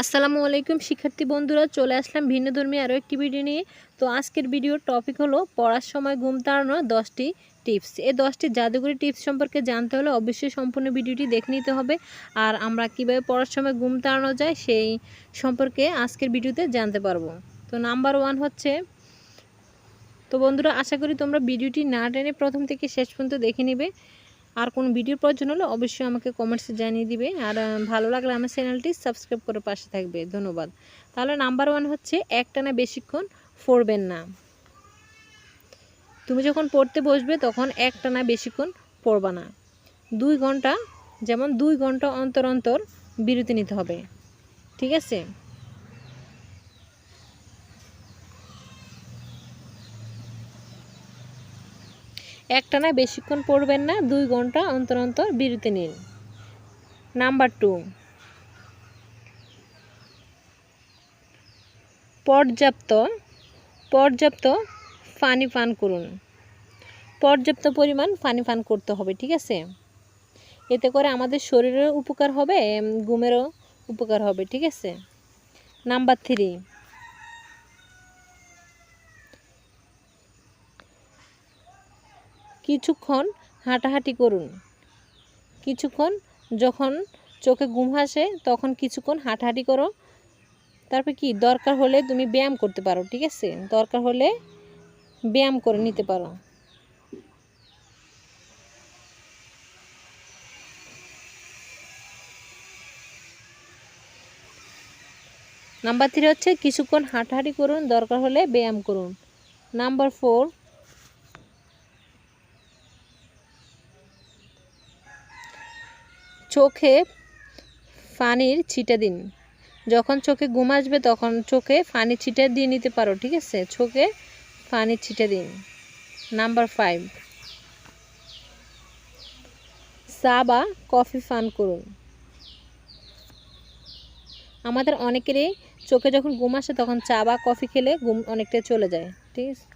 আসসালামু আলাইকুম, শিক্ষার্থী বন্ধুরা, চলে আসলাম ভিন্ন ধর্মী আরও একটি ভিডিও নিয়ে। তো আজকের ভিডিওর টপিক হলো পড়ার সময় ঘুম তাড়ানোর দশটি টিপস এই দশটি জাদুঘরি টিপস সম্পর্কে জানতে হলে অবশ্যই সম্পূর্ণ ভিডিওটি দেখে নিতে হবে। আর আমরা কীভাবে পড়ার সময় ঘুম তাড়ানো যায় সেই সম্পর্কে আজকের ভিডিওতে জানতে পারব। তো নাম্বার ওয়ান হচ্ছে, তো বন্ধুরা, আশা করি তোমরা ভিডিওটি না টেনে প্রথম থেকে শেষ পর্যন্ত দেখে নেবে। আর কোনো ভিডিও প্রয়োজন হলে অবশ্যই আমাকে কমেন্টসে জানিয়ে দিবে। আর ভালো লাগলে আমার চ্যানেলটি সাবস্ক্রাইব করে পাশে থাকবে। ধন্যবাদ। তাহলে নাম্বার ওয়ান হচ্ছে একটানা বেশিক্ষণ পড়বেন না। তুমি যখন পড়তে বসবে তখন একটানা বেশিক্ষণ পড়বা না। দুই ঘণ্টা, যেমন দুই ঘণ্টা অন্তর অন্তর বিরতি নিতে হবে। ঠিক আছে? একটানা বেশিক্ষণ পড়বেন না, দুই ঘণ্টা অন্তর অন্তর বিরতি নিন। Number two. পর্যাপ্ত পর্যাপ্ত পানি পান করুন। পর্যাপ্ত পরিমাণ পানি পান করতে হবে, ঠিক আছে? এতে করে আমাদের শরীরের উপকার হবে ঘুমেরও উপকার হবে, ঠিক আছে? Number three. কিছুক্ষণ হাঁটাহাঁটি করুন। কিছুক্ষণ যখন চোখে ঘুম আসে, তখন কিছুক্ষণ হাঁটাহাঁটি করো। তারপর কি? দরকার হলে তুমি ব্যায়াম করতে পারো, ঠিক আছে? দরকার হলে ব্যায়াম করে নিতে পারো। নাম্বার থ্রি হচ্ছে কিছুক্ষণ হাঁটাহাঁটি করুন, দরকার হলে ব্যায়াম করুন। নাম্বার ফোর চোখে পানির ছিটা দিন। যখন চোখে ঘুম আসবে তখন চোখে পানি ছিটা দিয়ে নিতে পারো, ঠিক আছে? চোখে পানি ছিটা দিন। Number five. চা বা কফি পান করুন। আমাদের অনেকেরই চোখে যখন ঘুম আসে তখন চা বা কফি খেলে ঘুম অনেকটা চলে যায়, ঠিক আছে?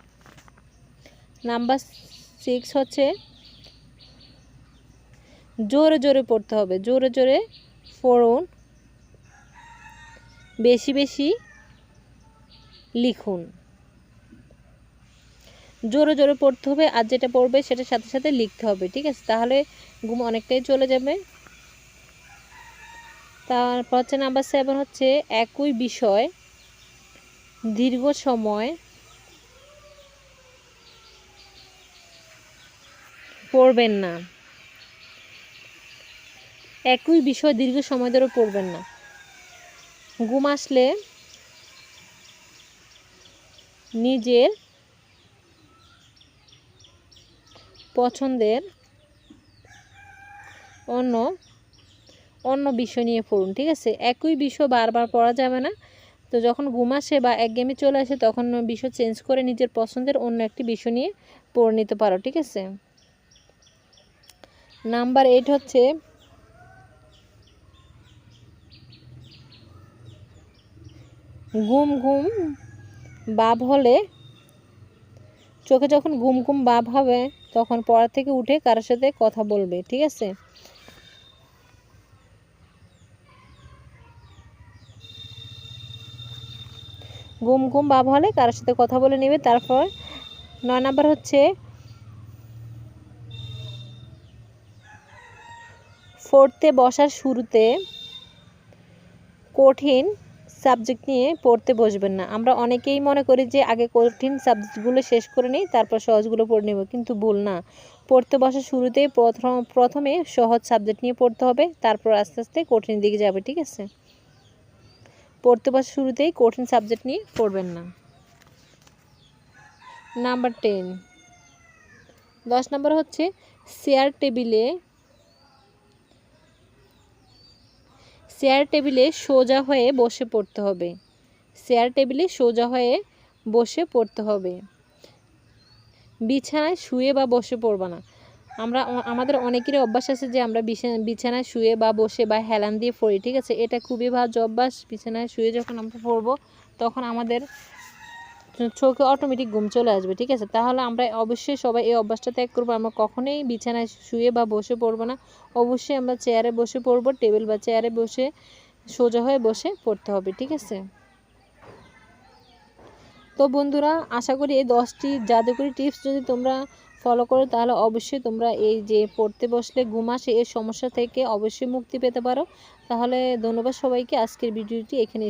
নাম্বার সিক্স হচ্ছে জোরে জোরে পড়তে হবে, জোরে জোরে পড়ুন। বেশি বেশি লিখুন। জোরে জোরে পড়তে হবে আর যেটা পড়বে সেটার সাথে সাথে লিখতে হবে, ঠিক আছে? তাহলে ঘুম অনেকটাই চলে যাবে। তারপর হচ্ছে নাম্বার সেভেন হচ্ছে একই বিষয়, দীর্ঘ সময় পড়বেন না। একই বিষয় দীর্ঘ সময় ধরে পড়বেন না। ঘুম আসলে নিজের পছন্দের অন্য অন্য বিষয় নিয়ে পড়ুন, ঠিক আছে? একই বিষয় বারবার পড়া যাবে না। তো যখন ঘুম আসে বা এক গেমে চলে আসে, তখন বিষয় চেঞ্জ করে নিজের পছন্দের অন্য একটি বিষয় নিয়ে পড়ে নিতে পারো, ঠিক আছে? নাম্বার এইট হচ্ছে ঘুম ঘুম ভাব হলে চোখে যখন ঘুম ঘুম ভাব হবে, তখন পড়া থেকে উঠে কারোর সাথে কথা বলবে, ঠিক আছে? ঘুম ঘুম ভাব হলে কারোর সাথে কথা বলে নেবে, তারপর নয় নাম্বার হচ্ছে পড়তে বসার শুরুতে কঠিন সাবজেক্ট নিয়ে পড়তে বসবেন না। আমরা অনেকেই মনে করি যে, আগে কঠিন সাবজেক্টগুলো শেষ করে নিই, তারপর সহজগুলো পড়ে নেব, কিন্তু ভুল না। পড়তে বসার শুরুতেই প্রথম, প্রথমে সহজ সাবজেক্ট নিয়ে পড়তে হবে, তারপর আস্তে আস্তে কঠিন দিকে যাবে, ঠিক আছে? পড়তে বসার শুরুতেই কঠিন সাবজেক্ট নিয়ে পড়বেন না। নাম্বার টেন দশ নম্বর হচ্ছে চেয়ার টেবিলে চেয়ার টেবিলে সোজা হয়ে বসে পড়তে হবে। চেয়ার টেবিলে সোজা হয়ে বসে পড়তে হবে। বিছানায় শুয়ে বা বসে পড়বা না। আমরা আমাদের অনেকেরই অভ্যাস আছে যে আমরা বিছা- বিছানায় শুয়ে বা বসে বা হেলান দিয়ে পড়ি, ঠিক আছে? এটা খুবই ভালো অভ্যাস। বিছানায় শুয়ে যখন আমরা পড়ব, তখন আমাদের চোখে অটোমেটিক ঘুম চলে আসবে, ঠিক আছে? তাহলে আমরা অবশ্যই সবাই এই অভ্যাসটা ত্যাগ করব। আমরা কখনোই বিছানায় শুয়ে বা বসে পড়ব না। অবশ্যই আমরা চেয়ারে বসে পড়ব, টেবিল বা চেয়ারে বসে, সোজা হয়ে বসে পড়তে হবে, ঠিক আছে? তো বন্ধুরা, আশা করি এই দশটি জাদুকরি টিপস যদি তোমরা ফলো করো, তাহলে অবশ্যই তোমরা এই যে পড়তে বসলে ঘুম আসে এই সমস্যা থেকে অবশ্যই মুক্তি পেতে পারো। তাহলে ধন্যবাদ সবাইকে। আজকের ভিডিওটি এখানে